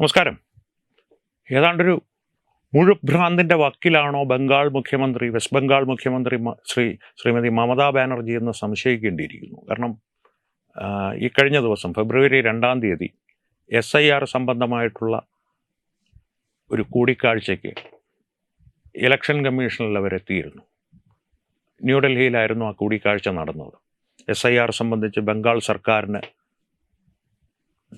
നമസ്കാരം. ഏതാണ്ടൊരു മുഴുഭ്രാന്തിന്റെ വക്കിലാണോ ബംഗാൾ മുഖ്യമന്ത്രി വെസ്റ്റ് ബംഗാൾ മുഖ്യമന്ത്രി ശ്രീ ശ്രീമതി മമതാ ബാനർജി എന്ന് സംശയിക്കേണ്ടിയിരിക്കുന്നു. കാരണം ഈ കഴിഞ്ഞ ദിവസം ഫെബ്രുവരി രണ്ടാം തീയതി എസ് ഐ ആർ സംബന്ധമായിട്ടുള്ള ഒരു കൂടിക്കാഴ്ചയ്ക്ക് ഇലക്ഷൻ കമ്മീഷനിൽ അവരെത്തിയിരുന്നു ന്യൂഡൽഹിയിലായിരുന്നു ആ കൂടിക്കാഴ്ച നടന്നത്. എസ് ഐ ആർ സംബന്ധിച്ച് ബംഗാൾ സർക്കാരിന്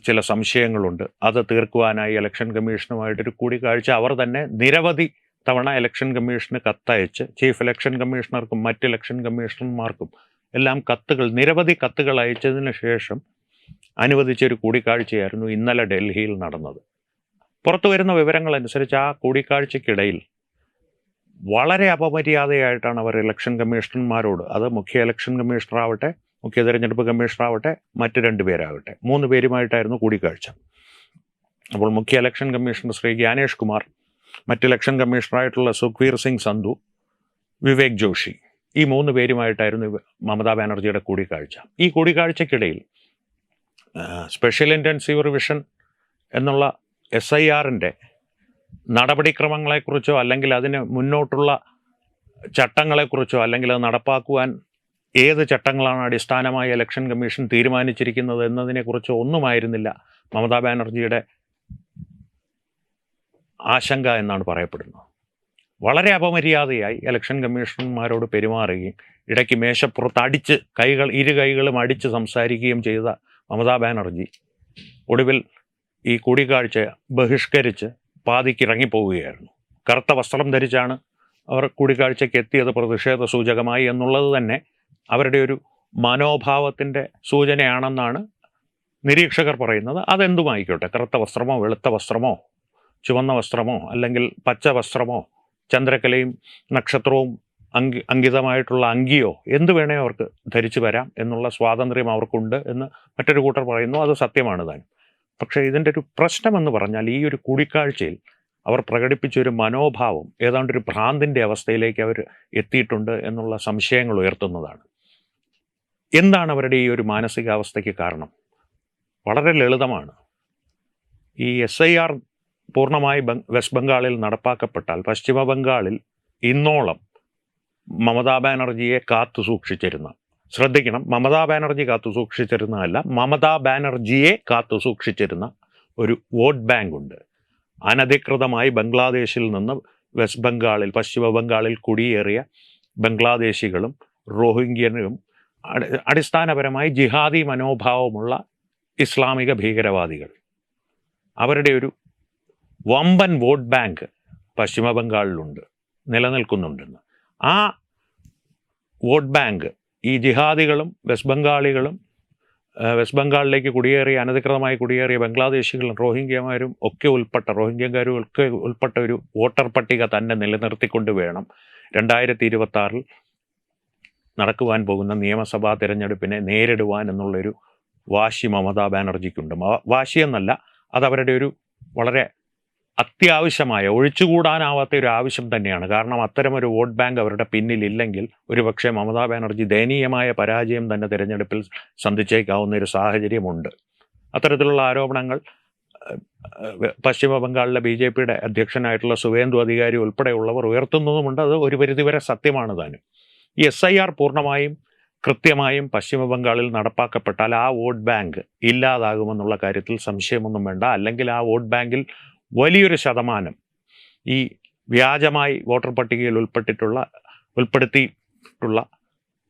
ചില സംശയങ്ങളുണ്ട്. അത് തീർക്കുവാനായി ഇലക്ഷൻ കമ്മീഷനുമായിട്ടൊരു കൂടിക്കാഴ്ച അവർ തന്നെ നിരവധി തവണ ഇലക്ഷൻ കമ്മീഷന് കത്തയച്ച് ചീഫ് ഇലക്ഷൻ കമ്മീഷണർക്കും മറ്റ് ഇലക്ഷൻ കമ്മീഷണർമാർക്കും എല്ലാം കത്തുകൾ നിരവധി കത്തുകൾ അയച്ചതിന് ശേഷം അനുവദിച്ചൊരു കൂടിക്കാഴ്ചയായിരുന്നു ഇന്നലെ ഡൽഹിയിൽ നടന്നത്. പുറത്തു വരുന്ന വിവരങ്ങൾ അനുസരിച്ച് ആ കൂടിക്കാഴ്ചയ്ക്കിടയിൽ വളരെ അപമര്യാദയായിട്ടാണ് അവർ ഇലക്ഷൻ കമ്മീഷണർമാരോട് അത് മുഖ്യ ഇലക്ഷൻ കമ്മീഷണർ ആവട്ടെ മുഖ്യ തെരഞ്ഞെടുപ്പ് കമ്മീഷണറാവട്ടെ മറ്റ് രണ്ട് പേരാവട്ടെ. മൂന്ന് പേരുമായിട്ടായിരുന്നു കൂടിക്കാഴ്ച. അപ്പോൾ മുഖ്യ ഇലക്ഷൻ കമ്മീഷണർ ശ്രീ ജ്ഞാനേഷ് കുമാർ മറ്റ് ഇലക്ഷൻ കമ്മീഷണറായിട്ടുള്ള സുഖ്വീർ സിംഗ് സന്ധു വിവേക് ജോഷി ഈ മൂന്ന് പേരുമായിട്ടായിരുന്നു മമതാ ബാനർജിയുടെ കൂടിക്കാഴ്ച. ഈ കൂടിക്കാഴ്ചക്കിടയിൽ സ്പെഷ്യൽ ഇന്റൻസീവ് റിവിഷൻ എന്നുള്ള എസ് ഐ ആറിന്റെ നടപടിക്രമങ്ങളെക്കുറിച്ചോ അല്ലെങ്കിൽ അതിന് മുന്നോട്ടുള്ള ചട്ടങ്ങളെക്കുറിച്ചോ അല്ലെങ്കിൽ അത് നടപ്പാക്കുവാൻ ഏത് ചട്ടങ്ങളാണ് അടിസ്ഥാനമായി ഇലക്ഷൻ കമ്മീഷൻ തീരുമാനിച്ചിരിക്കുന്നത് എന്നതിനെക്കുറിച്ച് ഒന്നുമായിരുന്നില്ല മമതാ ബാനർജിയുടെ ആശങ്ക എന്നാണ് പറയപ്പെടുന്നത്. വളരെ അപമര്യാദയായി ഇലക്ഷൻ കമ്മീഷണർമാരോട് പെരുമാറുകയും ഇടയ്ക്ക് മേശപ്പുറത്ത് അടിച്ച് കൈകൾ ഇരു കൈകളും അടിച്ച് സംസാരിക്കുകയും ചെയ്ത മമതാ ബാനർജി ഒടുവിൽ ഈ കൂടിക്കാഴ്ച ബഹിഷ്കരിച്ച് പാതിക്ക് ഇറങ്ങിപ്പോവുകയായിരുന്നു. കറുത്ത വസ്ത്രം ധരിച്ചാണ് അവർ കൂടിക്കാഴ്ചയ്ക്ക് എത്തിയത് പ്രതിഷേധ സൂചകമായി എന്നുള്ളത് തന്നെ അവരുടെ ഒരു മനോഭാവത്തിന്റെ സൂചനയാണെന്നാണ് നിരീക്ഷകർ പറയുന്നത്. അതെന്തുമായിക്കോട്ടെ? കറുത്ത വസ്ത്രമോ വെളുത്ത വസ്ത്രമോ ചുവന്ന വസ്ത്രമോ അല്ലെങ്കിൽ പച്ച വസ്ത്രമോ ചന്ദ്രക്കലയും നക്ഷത്രവും അങ്കി അങ്കിതമായിട്ടുള്ള അങ്കിയോ എന്ത് വേണേ അവർക്ക് ധരിച്ചു വരാം എന്നുള്ള സ്വാതന്ത്ര്യം അവർക്കുണ്ട് എന്ന് മറ്റൊരു കൂട്ടർ പറയുന്നു. അത് സത്യമാണ് താൻ. പക്ഷേ ഇതിന്റെ ഒരു പ്രശ്നമെന്ന് പറഞ്ഞാൽ ഈ ഒരു കൂടിക്കാഴ്ചയിൽ അവർ പ്രകടിപ്പിച്ച ഒരു മനോഭാവം ഏതാണ്ട് ഒരു ഭ്രാന്തിന്റെ അവസ്ഥയിലേക്ക് അവർ എത്തിയിട്ടുണ്ട് എന്നുള്ള സംശയങ്ങൾ ഉയർത്തുന്നതാണ്. എന്താണ് അവരുടെ ഈ ഒരു മാനസികാവസ്ഥയ്ക്ക് കാരണം? വളരെ ലളിതമാണ്. ഈ എസ് ഐ ആർ പൂർണമായി വെസ്റ്റ് ബംഗാളിൽ നടപ്പാക്കപ്പെട്ടാൽ പശ്ചിമ ബംഗാളിൽ ഇന്നോളം മമതാ ബാനർജിയെ കാത്തു സൂക്ഷിച്ചിരുന്ന ശ്രദ്ധിക്കണം മമതാ ബാനർജി കാത്തു സൂക്ഷിച്ചിരുന്നതല്ല മമതാ ബാനർജിയെ കാത്തു സൂക്ഷിച്ചിരുന്ന ഒരു വോട്ട് ബാങ്ക് ഉണ്ട്. അനധികൃതമായി ബംഗ്ലാദേശിൽ നിന്ന് വെസ്റ്റ് ബംഗാളിൽ പശ്ചിമ ബംഗാളിൽ കുടിയേറിയ ബംഗ്ലാദേശികളും റോഹിംഗ്യനും അടിസ്ഥാനപരമായി ജിഹാദി മനോഭാവമുള്ള ഇസ്ലാമിക ഭീകരവാദികൾ. അവരുടെ ഒരു വമ്പൻ വോട്ട് ബാങ്ക് പശ്ചിമ ബംഗാളിലുണ്ട് നിലനിൽക്കുന്നുണ്ടെന്ന്. ആ വോട്ട് ബാങ്ക് ഈ ജിഹാദികളും വെസ്റ്റ് ബംഗാളികളും വെസ്റ്റ് ബംഗാളിലേക്ക് കുടിയേറിയ അനധികൃതമായി കുടിയേറിയ ബംഗ്ലാദേശികളും റോഹിംഗ്യമാരും ഒക്കെ ഉൾപ്പെട്ട റോഹിംഗ്യക്കാരും ഒക്കെ ഉൾപ്പെട്ട ഒരു വോട്ടർ പട്ടിക തന്നെ നിലനിർത്തിക്കൊണ്ട് വേണം രണ്ടായിരത്തി ഇരുപത്തി നടക്കുവാൻ പോകുന്ന നിയമസഭാ തിരഞ്ഞെടുപ്പിനെ നേരിടുവാൻ എന്നുള്ളൊരു വാശി മമതാ ബാനർജിക്കുണ്ട്. വാശി എന്നല്ല അതവരുടെ ഒരു വളരെ അത്യാവശ്യമായ ഒഴിച്ചുകൂടാനാവാത്ത ഒരു ആവശ്യം തന്നെയാണ്. കാരണം അത്തരമൊരു വോട്ട് ബാങ്ക് അവരുടെ പിന്നിലില്ലെങ്കിൽ ഒരുപക്ഷെ മമതാ ബാനർജി ദയനീയമായ പരാജയം തന്നെ തിരഞ്ഞെടുപ്പിൽ സന്ധിച്ചേക്കാവുന്ന ഒരു സാഹചര്യമുണ്ട്. അത്തരത്തിലുള്ള ആരോപണങ്ങൾ പശ്ചിമ ബംഗാളിലെ ബി ജെ പിയുടെ അധ്യക്ഷനായിട്ടുള്ള സുവേന്ദു അധികാരി ഉൾപ്പെടെയുള്ളവർ ഉയർത്തുന്നതുമുണ്ട്. അത് ഒരു പരിധിവരെ സത്യമാണ് താനും. എസ് ഐ ആർ പൂർണമായും കൃത്യമായും പശ്ചിമ ബംഗാളിൽ നടപ്പാക്കപ്പെട്ടാൽ ആ വോട്ട് ബാങ്ക് ഇല്ലാതാകുമെന്നുള്ള കാര്യത്തിൽ സംശയമൊന്നും വേണ്ട. അല്ലെങ്കിൽ ആ വോട്ട് ബാങ്കിൽ വലിയൊരു ശതമാനം ഈ വ്യാജമായി വോട്ടർ പട്ടികയിൽ ഉൾപ്പെട്ടിട്ടുള്ള ഉൾപ്പെടുത്തിയിട്ടുള്ള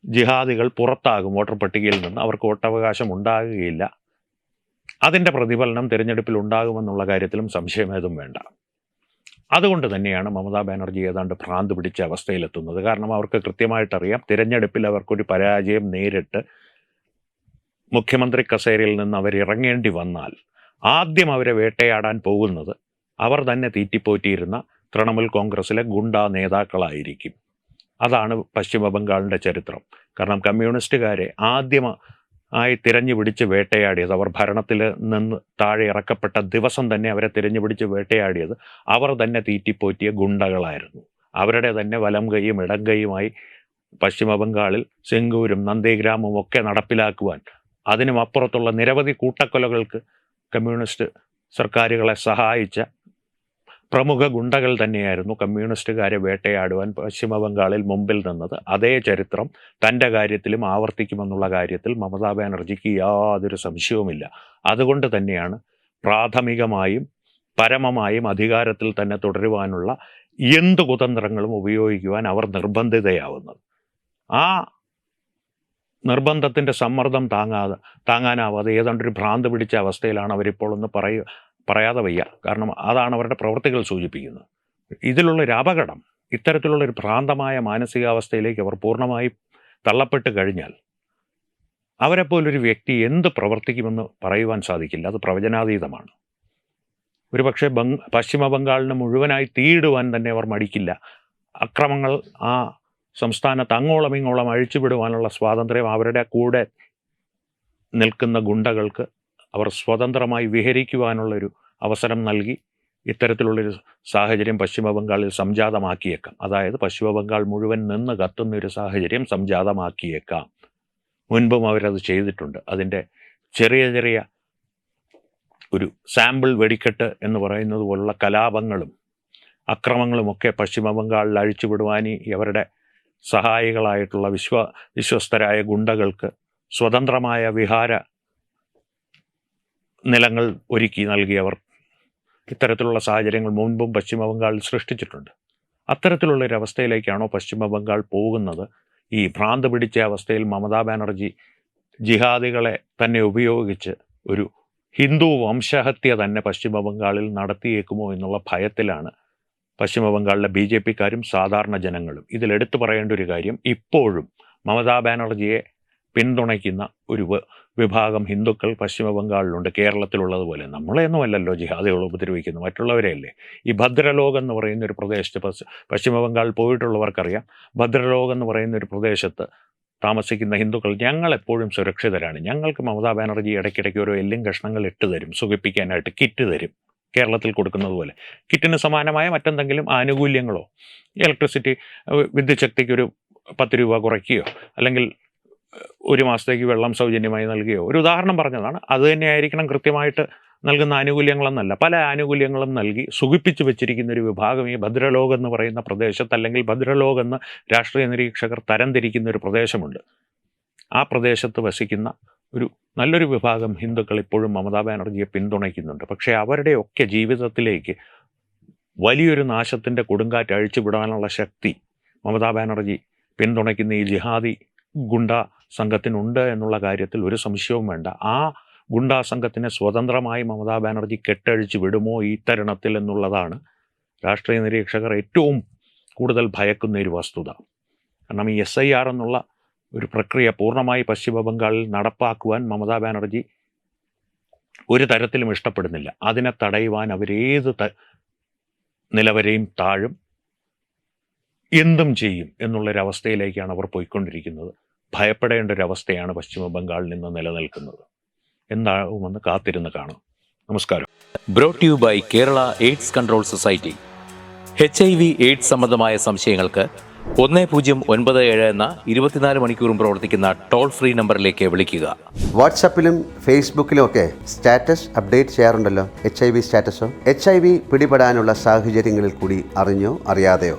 ജിഹാദികൾ പുറത്താകും വോട്ടർ പട്ടികയിൽ നിന്ന്. അവർക്ക് വോട്ടവകാശം ഉണ്ടാകുകയില്ല. അതിന്റെ പ്രതിഫലനം തിരഞ്ഞെടുപ്പിൽ ഉണ്ടാകുമെന്നുള്ള കാര്യത്തിലും സംശയമേതും വേണ്ട. അതുകൊണ്ട് തന്നെയാണ് മമതാ ബാനർജി ഏതാണ്ട് ഭ്രാന്ത് പിടിച്ച അവസ്ഥയിലെത്തുന്നത്. കാരണം അവർക്ക് കൃത്യമായിട്ടറിയാം തിരഞ്ഞെടുപ്പിൽ അവർക്കൊരു പരാജയം നേരിട്ട് മുഖ്യമന്ത്രി കസേരയിൽ നിന്ന് അവരിറങ്ങേണ്ടി വന്നാൽ ആദ്യം അവരെ വേട്ടയാടാൻ പോകുന്നത് അവർ തന്നെ തീറ്റിപ്പോറ്റിയിരുന്ന തൃണമൂൽ കോൺഗ്രസിലെ ഗുണ്ടാ നേതാക്കളായിരിക്കും. അതാണ് പശ്ചിമ ബംഗാളിന്റെ ചരിത്രം. കാരണം കമ്മ്യൂണിസ്റ്റുകാരെ ആദ്യം ആയി തിരഞ്ഞു പിടിച്ച് വേട്ടയാടിയത്. അവർ ഭരണത്തിൽ നിന്ന് താഴെ ഇറക്കപ്പെട്ട ദിവസം തന്നെ അവരെ തിരഞ്ഞു പിടിച്ച് വേട്ടയാടിയത്. അവർ തന്നെ തീറ്റിപ്പോറ്റിയ ഗുണ്ടകളായിരുന്നു. അവരുടെ തന്നെ വലം കൈയും ഇടം കൈയുമായി പശ്ചിമ ബംഗാളിൽ സിംഗൂരും നന്ദിഗ്രാമും ഒക്കെ നടപ്പിലാക്കുവാൻ. അതിനും അപ്പുറത്തുള്ള നിരവധി കൂട്ടക്കൊലകൾക്ക് കമ്മ്യൂണിസ്റ്റ് സർക്കാരുകളെ സഹായിച്ച പ്രമുഖ ഗുണ്ടകൾ തന്നെയായിരുന്നു കമ്മ്യൂണിസ്റ്റുകാരെ വേട്ടയാടുവാൻ പശ്ചിമബംഗാളിൽ മുമ്പിൽ നിന്നത്. അതേ ചരിത്രം തന്റെ കാര്യത്തിലും ആവർത്തിക്കുമെന്നുള്ള കാര്യത്തിൽ മമതാ ബാനർജിക്ക് യാതൊരു സംശയവുമില്ല. അതുകൊണ്ട് തന്നെയാണ് പ്രാഥമികമായും പരമമായും അധികാരത്തിൽ തന്നെ തുടരുവാനുള്ള എന്ത് കുതന്ത്രങ്ങളും ഉപയോഗിക്കുവാൻ അവർ നിർബന്ധിതയാവുന്നത്. ആ നിർബന്ധത്തിന്റെ സമ്മർദ്ദം താങ്ങാതെ താങ്ങാനാവാതെ ഏതാണ്ടൊരു ഭ്രാന്ത് പിടിച്ച അവസ്ഥയിലാണ് അവരിപ്പോൾ ഒന്ന് പറയ പറയാതെ വയ്യ. കാരണം അതാണ് അവരുടെ പ്രവൃത്തികൾ സൂചിപ്പിക്കുന്നത്. ഇതിലുള്ളൊരു അപകടം ഇത്തരത്തിലുള്ളൊരു ഭ്രാന്തമായ മാനസികാവസ്ഥയിലേക്ക് അവർ പൂർണമായി തള്ളപ്പെട്ട് കഴിഞ്ഞാൽ അവരെപ്പോലൊരു വ്യക്തി എന്ത് പ്രവർത്തിക്കുമെന്ന് പറയുവാൻ സാധിക്കില്ല. അത് പ്രവചനാതീതമാണ്. ഒരുപക്ഷെ ബംഗ് പശ്ചിമ ബംഗാളിന് മുഴുവനായി തീയിടുവാൻ തന്നെ അവർ മടിക്കില്ല. അക്രമങ്ങൾ ആ സംസ്ഥാനത്ത് അങ്ങോളം ഇങ്ങോളം അഴിച്ചുവിടുവാനുള്ള സ്വാതന്ത്ര്യം അവരുടെ കൂടെ നിൽക്കുന്ന ഗുണ്ടകൾക്ക് അവർ സ്വതന്ത്രമായി വിഹരിക്കുവാനുള്ളൊരു അവസരം നൽകി ഇത്തരത്തിലുള്ളൊരു സാഹചര്യം പശ്ചിമ ബംഗാളിൽ സംജാതമാക്കിയേക്കാം. അതായത് പശ്ചിമ ബംഗാൾ മുഴുവൻ നിന്ന് കത്തുന്ന ഒരു സാഹചര്യം സംജാതമാക്കിയേക്കാം. മുൻപും അവരത് ചെയ്തിട്ടുണ്ട്. അതിന്റെ ചെറിയ ചെറിയ ഒരു സാമ്പിൾ വെടിക്കെട്ട് എന്ന് പറയുന്നത് പോലുള്ള കലാപങ്ങളും അക്രമങ്ങളുമൊക്കെ പശ്ചിമ ബംഗാളിൽ അഴിച്ചുവിടുവാനി അവരുടെ സഹായികളായിട്ടുള്ള വിശ്വ വിശ്വസ്തരായ ഗുണ്ടകൾക്ക് സ്വതന്ത്രമായ വിഹാര നിലങ്ങൾ ഒരുക്കി നൽകിയവർ ഇത്തരത്തിലുള്ള സാഹചര്യങ്ങൾ മുൻപും പശ്ചിമ ബംഗാളിൽ സൃഷ്ടിച്ചിട്ടുണ്ട്. അത്തരത്തിലുള്ള ഒരു അവസ്ഥയിലേക്കാണോ പശ്ചിമ ബംഗാൾ പോകുന്നത്? ഈ ഭ്രാന്ത് പിടിച്ച അവസ്ഥയിൽ മമതാ ബാനർജി ജിഹാദികളെ തന്നെ ഉപയോഗിച്ച് ഒരു ഹിന്ദു വംശഹത്യ തന്നെ പശ്ചിമ ബംഗാളിൽ നടത്തിയേക്കുമോ എന്നുള്ള ഭയത്തിലാണ് പശ്ചിമ ബംഗാളിലെ ബി ജെ പിക്കാരും സാധാരണ ജനങ്ങളും. ഇതിലെടുത്തു പറയേണ്ട ഒരു കാര്യം ഇപ്പോഴും മമതാ ബാനർജിയെ പിന്തുണയ്ക്കുന്ന ഒരു വിഭാഗം ഹിന്ദുക്കൾ പശ്ചിമ ബംഗാളിലുണ്ട് കേരളത്തിലുള്ളതുപോലെ നമ്മളെയൊന്നുമല്ലല്ലോ ജിഹാദികൾ ഉപദ്രവിക്കുന്നത്. മറ്റുള്ളവരെയല്ലേ? ഈ ഭദ്രലോകം എന്ന് പറയുന്ന ഒരു പ്രദേശത്ത് പശ്ചി- പശ്ചിമ ബംഗാൾ പോയിട്ടുള്ളവർക്കറിയാം. ഭദ്രലോകം എന്ന് പറയുന്ന ഒരു പ്രദേശത്ത് താമസിക്കുന്ന ഹിന്ദുക്കൾ ഞങ്ങളെപ്പോഴും സുരക്ഷിതരാണ്. ഞങ്ങൾക്ക് മമതാ ബാനർജി ഇടയ്ക്കിടയ്ക്ക് ഓരോ എല്ലും കഷ്ണങ്ങൾ ഇട്ട് തരും. സുഖിപ്പിക്കാനായിട്ട് കിറ്റ് തരും. കേരളത്തിൽ കൊടുക്കുന്നത് പോലെ. കിറ്റിന് സമാനമായ മറ്റെന്തെങ്കിലും ആനുകൂല്യങ്ങളോ? ഇലക്ട്രിസിറ്റി ഒരു പത്ത് രൂപ കുറയ്ക്കുകയോ? അല്ലെങ്കിൽ ഒരു മാസത്തേക്ക് വെള്ളം സൗജന്യമായി നൽകുകയോ. ഒരു ഉദാഹരണം പറഞ്ഞതാണ് അത് തന്നെയായിരിക്കണം കൃത്യമായിട്ട് നൽകുന്ന ആനുകൂല്യങ്ങളെന്നല്ല. പല ആനുകൂല്യങ്ങളും നൽകി സുഖിപ്പിച്ചു വെച്ചിരിക്കുന്ന ഒരു വിഭാഗം ഈ ഭദ്രലോക് എന്ന് പറയുന്ന പ്രദേശത്ത് അല്ലെങ്കിൽ ഭദ്രലോക് എന്ന് രാഷ്ട്രീയ നിരീക്ഷകർ തരംതിരിക്കുന്ന ഒരു പ്രദേശമുണ്ട്. ആ പ്രദേശത്ത് വസിക്കുന്ന ഒരു നല്ലൊരു വിഭാഗം ഹിന്ദുക്കൾ ഇപ്പോഴും മമതാ ബാനർജിയെ പിന്തുണയ്ക്കുന്നുണ്ട്. പക്ഷേ അവരുടെയൊക്കെ ജീവിതത്തിലേക്ക് വലിയൊരു നാശത്തിന്റെ കൊടുങ്കാറ്റ് അഴിച്ചുവിടാനുള്ള ശക്തി മമതാ ബാനർജി പിന്തുണയ്ക്കുന്ന ഈ ജിഹാദി ഗുണ്ട സംഘത്തിനുണ്ട് എന്നുള്ള കാര്യത്തിൽ ഒരു സംശയവും വേണ്ട. ആ ഗുണ്ടാ സംഘത്തിനെ സ്വതന്ത്രമായി മമതാ ബാനർജി കെട്ടഴിച്ച് വിടുമോ ഈ തരുണത്തിൽ എന്നുള്ളതാണ് രാഷ്ട്രീയ നിരീക്ഷകർ ഏറ്റവും കൂടുതൽ ഭയക്കുന്ന ഒരു വസ്തുത. കാരണം ഈ എസ് ഐ ആർ എന്നുള്ള ഒരു പ്രക്രിയ പൂർണമായി പശ്ചിമ ബംഗാളിൽ നടപ്പാക്കുവാൻ മമതാ ബാനർജി ഒരു തരത്തിലും ഇഷ്ടപ്പെടുന്നില്ല. അതിനെ തടയുവാൻ അവരേത് ത നിലവരെയും താഴും എന്തും ചെയ്യും എന്നുള്ളൊരവസ്ഥയിലേക്കാണ് അവർ പോയിക്കൊണ്ടിരിക്കുന്നത്. ഭയപ്പെടേണ്ട ഒരു അവസ്ഥയാണ് പശ്ചിമ ബംഗാളിൽ നിന്ന് നിലനിൽക്കുന്നത്. എന്താകുമെന്ന് കാത്തിരുന്ന് കാണാം. നമസ്കാരം. Brought you by Kerala AIDS control society H I V AIDS സംബന്ധമായ സംശയങ്ങൾക്ക് ഒന്ന് പൂജ്യം ഒൻപത് ഏഴ് എന്ന ഇരുപത്തിനാല് മണിക്കൂറും പ്രവർത്തിക്കുന്ന ടോൾ ഫ്രീ നമ്പറിലേക്ക് വിളിക്കുക. വാട്സാപ്പിലും ഫേസ്ബുക്കിലും ഒക്കെ സ്റ്റാറ്റസ് അപ്ഡേറ്റ് ചെയ്യാറുണ്ടല്ലോ? എച്ച് ഐ വി സ്റ്റാറ്റസോ? എച്ച് ഐ വി പിടിപെടാനുള്ള സാഹചര്യങ്ങളിൽ കൂടി അറിഞ്ഞോ അറിയാതെയോ?